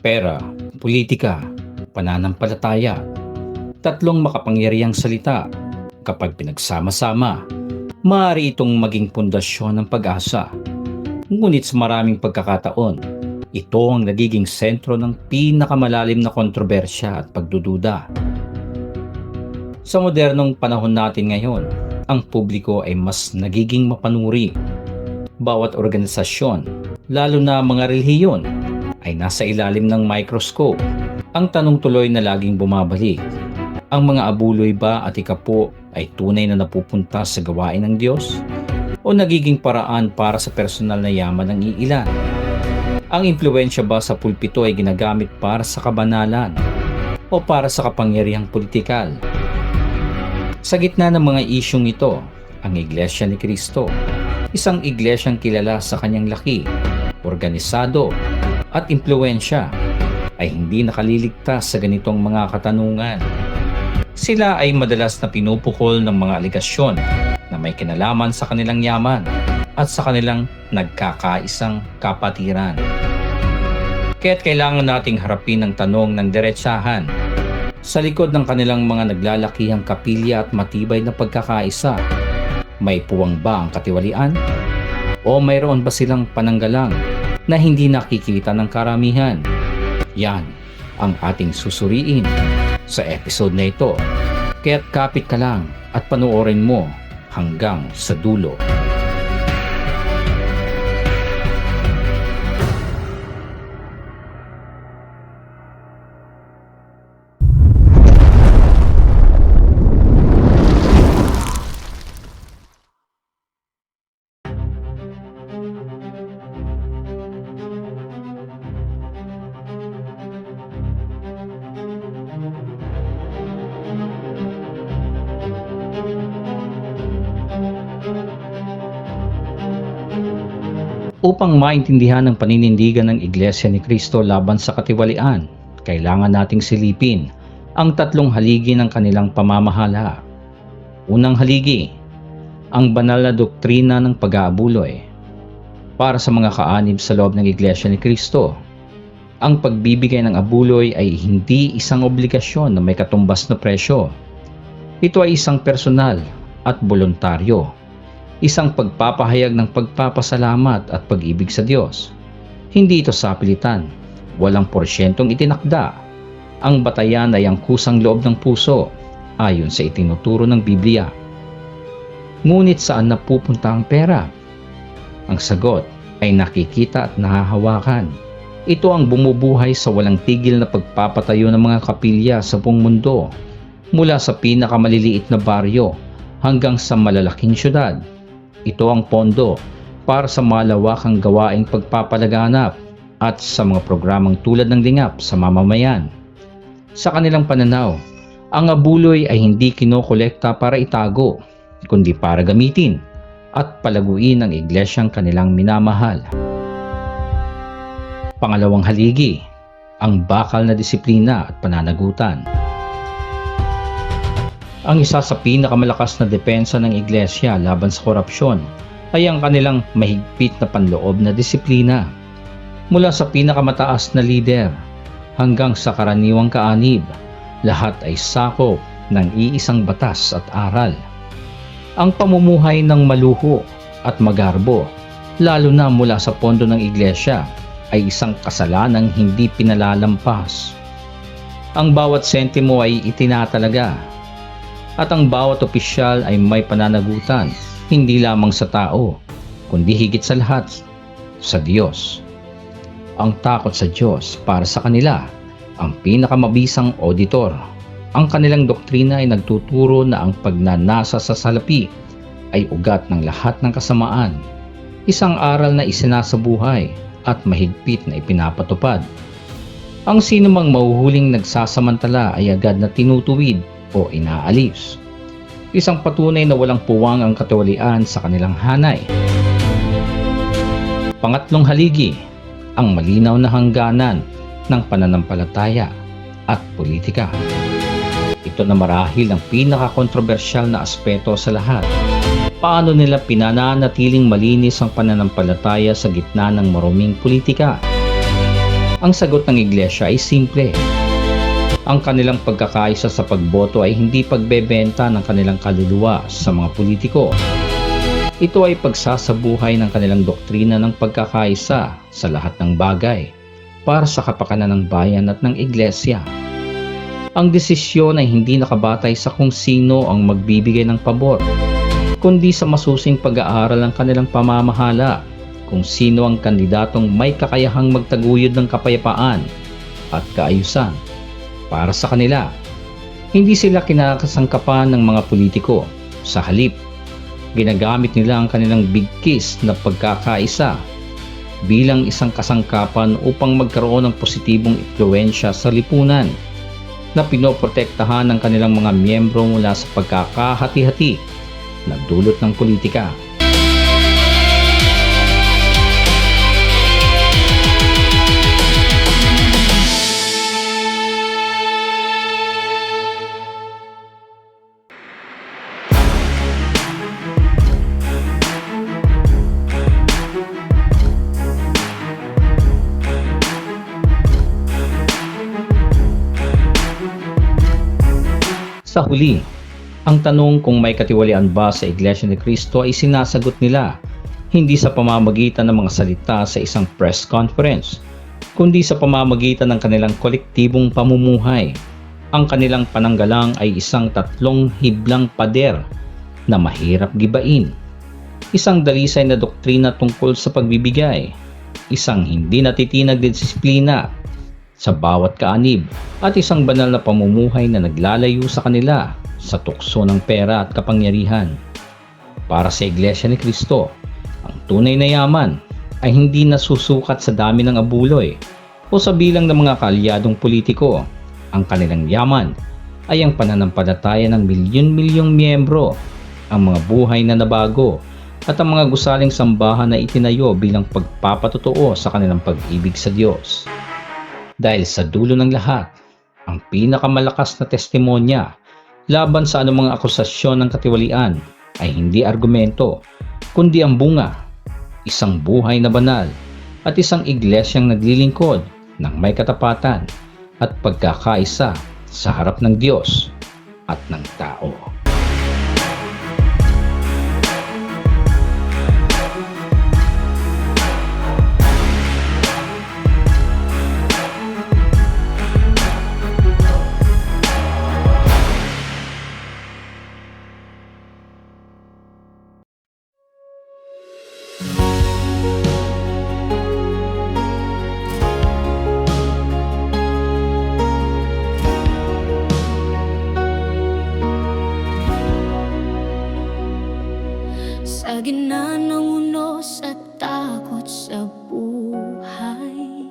pera, politika, pananampalataya. Tatlong makapangyarihang salita. Kapag pinagsama-sama, maaari itong maging pundasyon ng pag-asa. Ngunit sa maraming pagkakataon, ito ang nagiging sentro ng pinakamalalim na kontrobersya at pagdududa. Sa modernong panahon natin ngayon, ang publiko ay mas nagiging mapanuri. Bawat organisasyon, lalo na mga relihiyon, ay nasa ilalim ng microscope. Ang tanong tuloy na laging bumabalik, ang mga abuloy ba at ikapo ay tunay na napupunta sa gawain ng Diyos? O nagiging paraan para sa personal na yaman ng iilan? Ang impluensya ba sa pulpito ay ginagamit para sa kabanalan o para sa kapangyarihang politikal? Sa gitna ng mga isyong ito, ang Iglesia ni Cristo, isang iglesyang kilala sa kanyang laki, organisado, at impluensya, ay hindi nakaliligtas sa ganitong mga katanungan. Sila ay madalas na pinupukol ng mga aligasyon na may kinalaman sa kanilang yaman at sa kanilang nagkakaisang kapatiran. Kaya't kailangan nating harapin ang tanong ng diretsahan sa likod ng kanilang mga naglalakihang kapilya at matibay na pagkakaisa, may puwang ba ang katiwalian? O mayroon ba silang pananggalang na hindi nakikita ng karamihan? Yan ang ating susuriin sa episode na ito. Kaya't kapit ka lang at panoorin mo hanggang sa dulo. Upang maintindihan ang paninindigan ng Iglesia ni Cristo laban sa katiwalian, kailangan nating silipin ang tatlong haligi ng kanilang pamamahala. Unang haligi, ang banal na doktrina ng pag-aabuloy. Para sa mga kaanib sa loob ng Iglesia ni Cristo, ang pagbibigay ng abuloy ay hindi isang obligasyon na may katumbas na presyo. Ito ay isang personal at voluntaryo isang pagpapahayag ng pagpapasalamat at pag-ibig sa Diyos. Hindi ito sapilitan, walang porsyentong itinakda. Ang batayan ay ang kusang loob ng puso, ayon sa itinuturo ng Biblia. Ngunit saan napupunta ang pera? Ang sagot ay nakikita at nahahawakan. Ito ang bumubuhay sa walang tigil na pagpapatayo ng mga kapilya sa buong mundo, mula sa pinakamaliliit na baryo hanggang sa malalaking syudad. Ito ang pondo para sa malawakang gawaing pagpapalaganap at sa mga programang tulad ng lingap sa mamamayan. Sa kanilang pananaw, ang abuloy ay hindi kinokolekta para itago, kundi para gamitin at palaguin ang iglesyang kanilang minamahal. Pangalawang haligi, ang bakal na disiplina at pananagutan. Ang isa sa pinakamalakas na depensa ng iglesia laban sa korupsyon ay ang kanilang mahigpit na panloob na disiplina. Mula sa pinakamataas na lider hanggang sa karaniwang kaanib, lahat ay sakop ng iisang batas at aral. Ang pamumuhay ng maluho at magarbo, lalo na mula sa pondo ng iglesia, ay isang kasalanang hindi pinalalampas. Ang bawat sentimo ay itinatalaga at ang bawat opisyal ay may pananagutan hindi lamang sa tao kundi higit sa lahat sa Diyos. Ang takot sa Diyos para sa kanila ang pinakamabisang auditor. Ang kanilang doktrina ay nagtuturo na ang pagnanasa sa salapi ay ugat ng lahat ng kasamaan. Isang aral na isinasabuhay at mahigpit na ipinapatupad. Ang sinumang mahuhuling nagsasamantala ay agad na tinutuwid o inaalis. Isang patunay na walang puwang ang katiwalian sa kanilang hanay. Pangatlong haligi, ang malinaw na hangganan ng pananampalataya at politika. Ito na marahil ang pinakakontrobersyal na aspeto sa lahat. Paano nila pinananatiling malinis ang pananampalataya sa gitna ng maruming politika? Ang sagot ng iglesia ay simple. Ang kanilang pagkakaisa sa pagboto ay hindi pagbebenta ng kanilang kaluluwa sa mga politiko. Ito ay pagsasabuhay ng kanilang doktrina ng pagkakaisa sa lahat ng bagay para sa kapakanan ng bayan at ng iglesia. Ang desisyon ay hindi nakabatay sa kung sino ang magbibigay ng pabor, kundi sa masusing pag-aaral ng kanilang pamamahala kung sino ang kandidatong may kakayahang magtaguyod ng kapayapaan at kaayusan para sa kanila. Hindi sila kinakasangkapan ng mga politiko. Sa halip, ginagamit nila ang kanilang bigkis na pagkakaisa bilang isang kasangkapan upang magkaroon ng positibong impluensya sa lipunan na pinoprotektahan ng kanilang mga miyembro mula sa pagkakahati-hati na dulot ng politika. Sa huli, ang tanong kung may katiwalian ba sa Iglesia ni Cristo ay sinasagot nila hindi sa pamamagitan ng mga salita sa isang press conference, kundi sa pamamagitan ng kanilang kolektibong pamumuhay. Ang kanilang pananggalang ay isang tatlong hiblang pader na mahirap gibain. Isang dalisay na doktrina tungkol sa pagbibigay, isang hindi natitinag na disiplina sa bawat kaanib at isang banal na pamumuhay na naglalayo sa kanila sa tukso ng pera at kapangyarihan. Para sa Iglesia ni Kristo, ang tunay na yaman ay hindi nasusukat sa dami ng abuloy o sa bilang ng mga kaalyadong politiko. Ang kanilang yaman ay ang pananampalataya ng milyon-milyong miyembro, ang mga buhay na nabago at ang mga gusaling sambahan na itinayo bilang pagpapatotoo sa kanilang pag-ibig sa Diyos. Dahil sa dulo ng lahat, ang pinakamalakas na testimonya laban sa anumang akusasyon ng katiwalian ay hindi argumento, kundi ang bunga, isang buhay na banal at isang iglesyang naglilingkod ng may katapatan at pagkakaisa sa harap ng Diyos at ng tao. Sa gitna ng unos at takot sa buhay.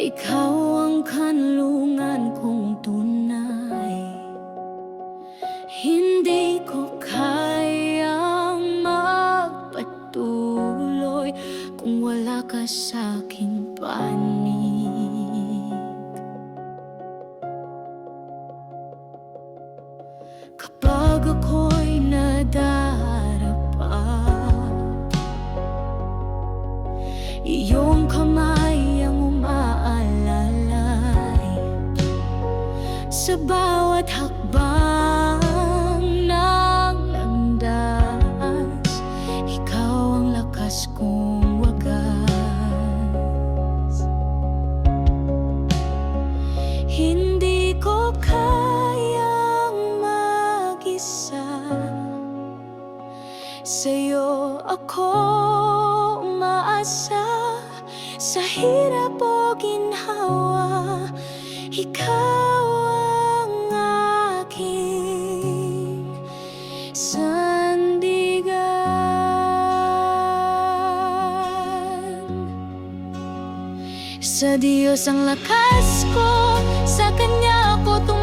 Ikaw ang kanlungan kong tunay. Hindi ko kayang magpatuloy Kung wala ka sa aking panig Ikaw ang aking sandigan. Sa Diyos ang lakas ko, sa Kanya ako tumatayo